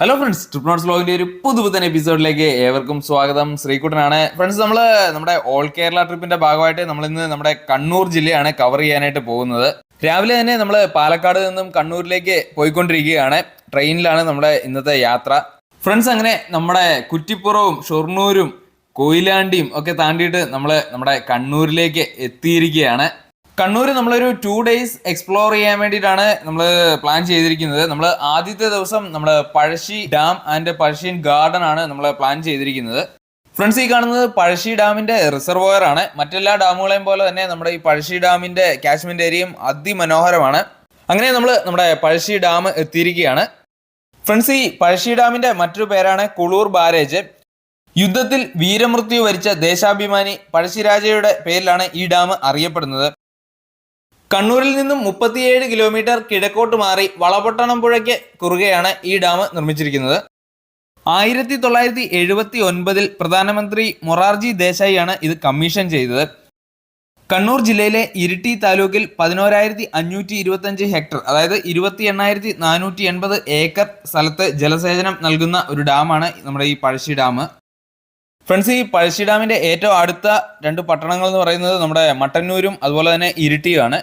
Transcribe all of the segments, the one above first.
Hello friends trip notes ബ്ലോഗിന്റെ ഒരു പുതുപുത്തൻ എപ്പിസോഡിലേക്ക് ഏവർക്കും സ്വാഗതം. ശ്രീകുട്ടനാണ്. ഫ്രണ്ട്സ് നമ്മൾ നമ്മുടെ ഓൾ കേരള ട്രിപ്പിന്റെ ഭാഗമായിട്ട് നമ്മൾ ഇന്ന് നമ്മുടെ കണ്ണൂർ ജില്ലയാണ് കവർ ചെയ്യാനായിട്ട് പോകുന്നത്. രാവിലെ തന്നെ നമ്മൾ പാലക്കാട് നിന്നും കണ്ണൂരിലേക്ക് പോയിക്കൊണ്ടിരിക്കുകയാണ്. ട്രെയിനിലാണ് നമ്മുടെ ഇന്നത്തെ യാത്ര. ഫ്രണ്ട്സ് അങ്ങനെ നമ്മുടെ കുറ്റിപ്പുറവും ഷൊർണൂരും കൊയിലാണ്ടിയും ഒക്കെ താണ്ടിയിട്ട് നമ്മൾ നമ്മുടെ കണ്ണൂരിലേക്ക് എത്തിയിരിക്കുകയാണ്. കണ്ണൂർ നമ്മളൊരു ടു ഡേയ്സ് എക്സ്പ്ലോർ ചെയ്യാൻ വേണ്ടിയിട്ടാണ് നമ്മൾ പ്ലാൻ ചെയ്തിരിക്കുന്നത്. നമ്മൾ ആദ്യത്തെ ദിവസം നമ്മൾ പഴശ്ശി ഡാം ആൻഡ് പഴശ്ശിൻ ഗാർഡൻ ആണ് നമ്മൾ പ്ലാൻ ചെയ്തിരിക്കുന്നത്. ഫ്രണ്ട്സ് ഈ കാണുന്നത് പഴശ്ശി ഡാമിന്റെ റിസർവോയർ ആണ്. മറ്റെല്ലാ ഡാമുകളെയും പോലെ തന്നെ നമ്മുടെ ഈ പഴശ്ശി ഡാമിന്റെ കാശ്മീർ ഏരിയയും അതിമനോഹരമാണ്. അങ്ങനെ നമ്മൾ നമ്മുടെ പഴശ്ശി ഡാം എത്തിയിരിക്കുകയാണ്. ഫ്രണ്ട്സ് ഈ പഴശ്ശി ഡാമിന്റെ മറ്റൊരു പേരാണ് കുളൂർ ബാരേജ്. യുദ്ധത്തിൽ വീരമൃത്യു വരിച്ച ദേശാഭിമാനി പഴശ്ശിരാജയുടെ പേരിലാണ് ഈ ഡാം അറിയപ്പെടുന്നത്. കണ്ണൂരിൽ നിന്നും മുപ്പത്തിയേഴ് കിലോമീറ്റർ കിഴക്കോട്ട് മാറി വളപട്ടണം പുഴയ്ക്ക് കുറുകെയാണ് ഈ ഡാം നിർമ്മിച്ചിരിക്കുന്നത്. ആയിരത്തി തൊള്ളായിരത്തി എഴുപത്തി ഒൻപതിൽ പ്രധാനമന്ത്രി മൊറാർജി ദേശായിയാണ് ഇത് കമ്മീഷൻ ചെയ്തത്. കണ്ണൂർ ജില്ലയിലെ ഇരിട്ടി താലൂക്കിൽ പതിനോരായിരത്തി അഞ്ഞൂറ്റി ഇരുപത്തഞ്ച് ഹെക്ടർ അതായത് ഇരുപത്തി എണ്ണായിരത്തി നാനൂറ്റി എൺപത് ഏക്കർ സ്ഥലത്ത് ജലസേചനം നൽകുന്ന ഒരു ഡാമാണ് നമ്മുടെ ഈ പഴശ്ശി ഡാം. ഫ്രണ്ട്സ് ഈ പഴശ്ശി ഡാമിന്റെ ഏറ്റവും അടുത്ത രണ്ട് പട്ടണങ്ങൾ എന്ന് പറയുന്നത് നമ്മുടെ മട്ടന്നൂരും അതുപോലെ തന്നെ ഇരിട്ടിയുമാണ്.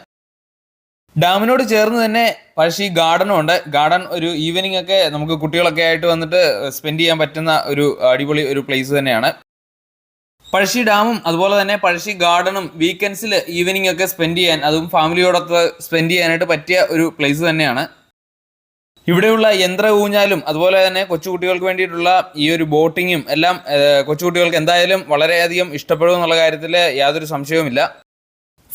ഡാമിനോട് ചേർന്ന് തന്നെ പഴശ്ശി ഗാർഡനും ഉണ്ട്. ഗാർഡൻ ഒരു ഈവനിങ് ഒക്കെ നമുക്ക് കുട്ടികളൊക്കെ ആയിട്ട് വന്നിട്ട് സ്പെൻഡ് ചെയ്യാൻ പറ്റുന്ന ഒരു അടിപൊളി ഒരു പ്ലേസ് തന്നെയാണ്. പഴശ്ശി ഡാമും അതുപോലെ തന്നെ പഴശ്ശി ഗാർഡനും വീക്കെൻഡ്സിൽ ഈവനിങ് ഒക്കെ സ്പെൻഡ് ചെയ്യാൻ അതും ഫാമിലിയോടൊത്ത് സ്പെൻഡ് ചെയ്യാനായിട്ട് പറ്റിയ ഒരു പ്ലേസ് തന്നെയാണ്. ഇവിടെയുള്ള യന്ത്ര ഊഞ്ഞാലും അതുപോലെ തന്നെ കൊച്ചുകുട്ടികൾക്ക് വേണ്ടിയിട്ടുള്ള ഈ ഒരു ബോട്ടിങ്ങും എല്ലാം കൊച്ചുകുട്ടികൾക്ക് എന്തായാലും വളരെയധികം ഇഷ്ടപ്പെടും എന്നുള്ള കാര്യത്തിൽ യാതൊരു സംശയവുമില്ല.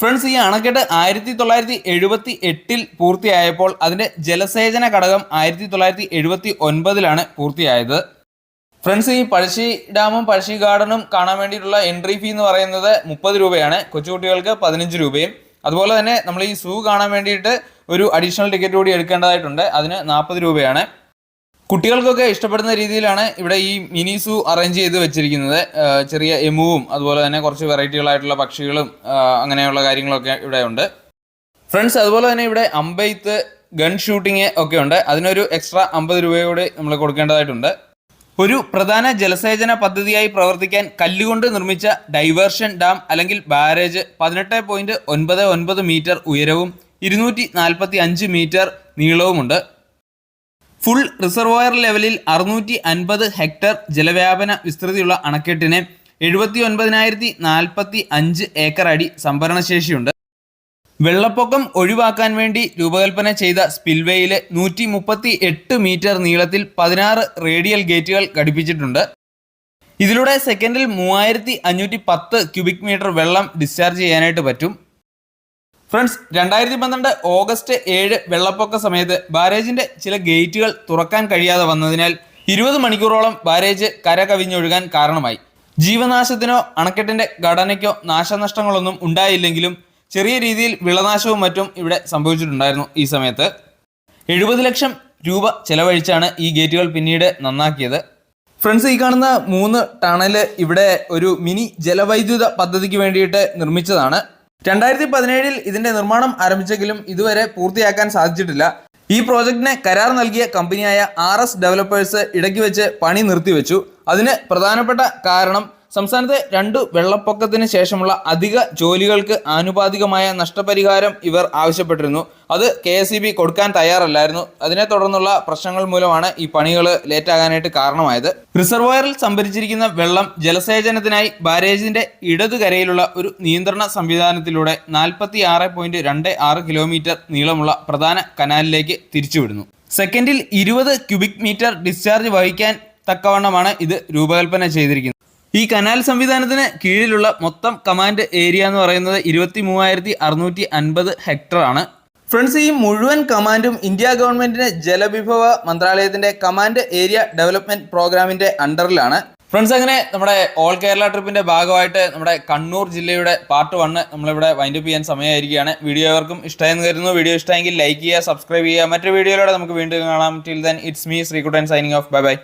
ഫ്രണ്ട്സ് ഈ അണക്കെട്ട് ആയിരത്തി തൊള്ളായിരത്തി എഴുപത്തി എട്ടിൽ പൂർത്തിയായപ്പോൾ അതിന്റെ ജലസേചന ഘടകം ആയിരത്തി തൊള്ളായിരത്തി എഴുപത്തി ഒൻപതിലാണ് പൂർത്തിയായത്. ഫ്രണ്ട്സ് ഈ പഴശ്ശി ഡാമും പഴശ്ശി ഗാർഡനും കാണാൻ വേണ്ടിയിട്ടുള്ള എൻട്രി ഫീ എന്ന് പറയുന്നത് മുപ്പത് രൂപയാണ്. കൊച്ചുകുട്ടികൾക്ക് പതിനഞ്ച് രൂപയും. അതുപോലെ തന്നെ നമ്മൾ ഈ സൂ കാണാൻ വേണ്ടിയിട്ട് ഒരു അഡീഷണൽ ടിക്കറ്റ് കൂടി എടുക്കേണ്ടതായിട്ടുണ്ട്. അതിന് നാൽപ്പത് രൂപയാണ്. കുട്ടികൾക്കൊക്കെ ഇഷ്ടപ്പെടുന്ന രീതിയിലാണ് ഇവിടെ ഈ മിനി സൂ അറേഞ്ച് ചെയ്ത് വെച്ചിരിക്കുന്നത്. ചെറിയ എമുവും അതുപോലെ തന്നെ കുറച്ച് വെറൈറ്റികളായിട്ടുള്ള പക്ഷികളും അങ്ങനെയുള്ള കാര്യങ്ങളൊക്കെ ഇവിടെ ഉണ്ട്. ഫ്രണ്ട്സ് അതുപോലെ തന്നെ ഇവിടെ അമ്പെയ്ത്ത് ഗൺ ഷൂട്ടിങ് ഒക്കെ ഉണ്ട്. അതിനൊരു എക്സ്ട്രാ അമ്പത് രൂപയോടെ നമ്മൾ കൊടുക്കേണ്ടതായിട്ടുണ്ട്. ഒരു പ്രധാന ജലസേചന പദ്ധതിയായി പ്രവർത്തിക്കാൻ കല്ലുകൊണ്ട് നിർമ്മിച്ച ഡൈവേർഷൻ ഡാം അല്ലെങ്കിൽ ബാരേജ് പതിനെട്ട് പോയിന്റ് ഒൻപത് ഒൻപത് മീറ്റർ ഉയരവും ഇരുന്നൂറ്റി നാൽപ്പത്തി അഞ്ച് മീറ്റർ നീളവുമുണ്ട്. ഫുൾ റിസർവോയർ ലെവലിൽ അറുന്നൂറ്റി അൻപത് ഹെക്ടർ ജലവ്യാപന വിസ്തൃതിയുള്ള അണക്കെട്ടിന് എഴുപത്തി ഒൻപതിനായിരത്തി നാൽപ്പത്തി അഞ്ച് ഏക്കർ അടി സംഭരണശേഷിയുണ്ട്. വെള്ളപ്പൊക്കം ഒഴിവാക്കാൻ വേണ്ടി രൂപകൽപ്പന ചെയ്ത സ്പിൽവേയിൽ നൂറ്റി മുപ്പത്തി എട്ട് മീറ്റർ നീളത്തിൽ പതിനാറ് റേഡിയൽ ഗേറ്റുകൾ ഘടിപ്പിച്ചിട്ടുണ്ട്. ഇതിലൂടെ സെക്കൻഡിൽ മൂവായിരത്തി അഞ്ഞൂറ്റി പത്ത് ക്യൂബിക് മീറ്റർ വെള്ളം ഡിസ്ചാർജ് ചെയ്യാനായിട്ട് പറ്റും. ഫ്രണ്ട്സ് രണ്ടായിരത്തി പന്ത്രണ്ട് ഓഗസ്റ്റ് ഏഴ് വെള്ളപ്പൊക്ക സമയത്ത് ബാരേജിന്റെ ചില ഗേറ്റുകൾ തുറക്കാൻ കഴിയാതെ വന്നതിനാൽ ഇരുപത് മണിക്കൂറോളം ബാരേജ് കര കവിഞ്ഞൊഴുകാൻ കാരണമായി. ജീവനാശത്തിനോ അണക്കെട്ടിന്റെ ഘടനയ്ക്കോ നാശനഷ്ടങ്ങളൊന്നും ഉണ്ടായില്ലെങ്കിലും ചെറിയ രീതിയിൽ വിളനാശവും മറ്റും ഇവിടെ സംഭവിച്ചിട്ടുണ്ടായിരുന്നു ഈ സമയത്ത്. എഴുപത് ലക്ഷം രൂപ ചെലവഴിച്ചാണ് ഈ ഗേറ്റുകൾ പിന്നീട് നന്നാക്കിയത്. ഫ്രണ്ട്സ് ഈ കാണുന്ന മൂന്ന് ടണൽ ഇവിടെ ഒരു മിനി ജലവൈദ്യുത പദ്ധതിക്ക് വേണ്ടിയിട്ട് നിർമ്മിച്ചതാണ്. രണ്ടായിരത്തി പതിനേഴിൽ ഇതിന്റെ നിർമ്മാണം ആരംഭിച്ചെങ്കിലും ഇതുവരെ പൂർത്തിയാക്കാൻ സാധിച്ചിട്ടില്ല. ഈ പ്രോജക്റ്റിന് കരാർ നൽകിയ കമ്പനിയായ ആർ എസ് ഡെവലപ്പേഴ്സ് ഇടയ്ക്ക് വെച്ച് പണി നിർത്തിവെച്ചു. അതിന് പ്രധാനപ്പെട്ട കാരണം സംസ്ഥാനത്തെ രണ്ടു വെള്ളപ്പൊക്കത്തിന് ശേഷമുള്ള അധിക ജോലികൾക്ക് ആനുപാതികമായ നഷ്ടപരിഹാരം ഇവർ ആവശ്യപ്പെട്ടിരുന്നു. അത് കെ എസ് ഇ കൊടുക്കാൻ തയ്യാറല്ലായിരുന്നു. അതിനെ തുടർന്നുള്ള പ്രശ്നങ്ങൾ മൂലമാണ് ഈ പണികൾ ലേറ്റാകാനായിട്ട് കാരണമായത്. റിസർവോയറിൽ സംഭരിച്ചിരിക്കുന്ന വെള്ളം ജലസേചനത്തിനായി ബാരേജിന്റെ ഇടതുകരയിലുള്ള ഒരു നിയന്ത്രണ സംവിധാനത്തിലൂടെ നാൽപ്പത്തി ആറ് പോയിന്റ് രണ്ട് ആറ് കിലോമീറ്റർ നീളമുള്ള പ്രധാന കനാലിലേക്ക് തിരിച്ചുവിടുന്നു. സെക്കൻഡിൽ ഇരുപത് ക്യൂബിക് മീറ്റർ ഡിസ്ചാർജ് വഹിക്കാൻ തക്കവണ്ണമാണ് ഇത് രൂപകൽപ്പന ചെയ്തിരിക്കുന്നത്. ഈ കനാൽ സംവിധാനത്തിന് കീഴിലുള്ള മൊത്തം കമാൻഡ് ഏരിയ എന്ന് പറയുന്നത് ഇരുപത്തി മൂവായിരത്തി അറുന്നൂറ്റി അൻപത് ഹെക്ടർ ആണ്. ഫ്രണ്ട്സ് ഈ മുഴുവൻ കമാൻഡും ഇന്ത്യ ഗവൺമെന്റിന്റെ ജലവിഭവ മന്ത്രാലയത്തിന്റെ കമാൻഡ് ഏരിയ ഡെവലപ്മെന്റ് പ്രോഗ്രാമിന്റെ അണ്ടറിലാണ്. ഫ്രണ്ട്സ് അങ്ങനെ നമ്മുടെ ഓൾ കേരള ട്രിപ്പിന്റെ ഭാഗമായിട്ട് നമ്മുടെ കണ്ണൂർ ജില്ലയുടെ പാർട്ട് വണ്ണ് നമ്മളിവിടെ വൈൻഡപ്പ് ചെയ്യാൻ സമയമായിരിക്കുകയാണ്. വീഡിയോ അവർക്കും ഇഷ്ടമായെന്ന് കരുതുന്നു. വീഡിയോ ഇഷ്ടമെങ്കിൽ ലൈക്ക് ചെയ്യുക സബ്സ്ക്രൈബ് ചെയ്യുക. മറ്റു വീഡിയോയിലൂടെ നമുക്ക് വീണ്ടും കാണാം. Till then it's me Sreekuttan signing off bye bye